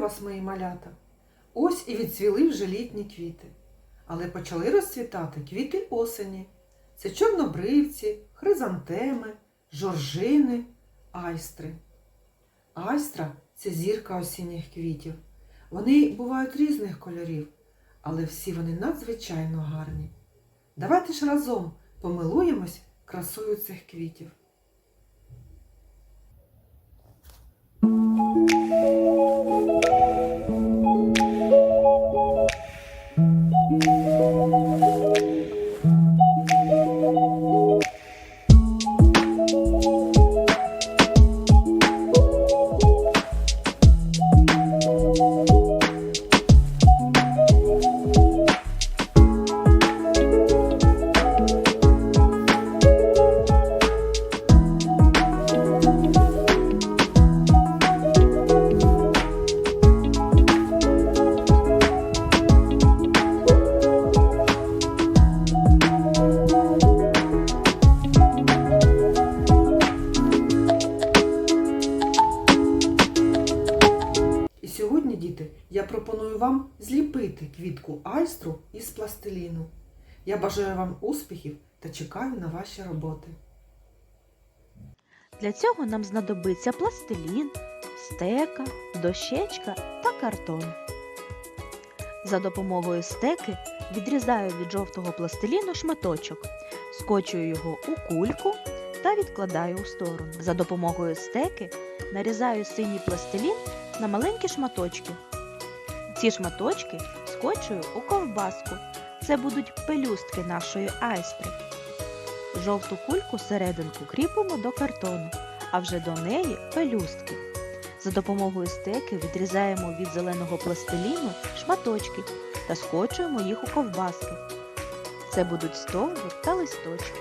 Вас, мої малята! Ось і відцвіли вже літні квіти. Але почали розцвітати квіти осені. Це чорнобривці, хризантеми, жоржини, айстри. Айстра це зірка осінніх квітів. Вони бувають різних кольорів, але всі вони надзвичайно гарні. Давайте ж разом помилуємось красою цих квітів. І діти, я пропоную вам зліпити квітку айстру із пластиліну. Я бажаю вам успіхів та чекаю на ваші роботи. Для цього нам знадобиться пластилін, стека, дощечка та картон. За допомогою стеки відрізаю від жовтого пластиліну шматочок, скочую його у кульку та відкладаю у сторону. За допомогою стеки нарізаю синій пластилін на маленькі шматочки. Ці шматочки скочую у ковбаску. Це будуть пелюстки нашої айстри. Жовту кульку серединку кріпимо до картону, а вже до неї пелюстки. За допомогою стеки відрізаємо від зеленого пластиліну шматочки та скочуємо їх у ковбаски. Це будуть стовбур та листочки.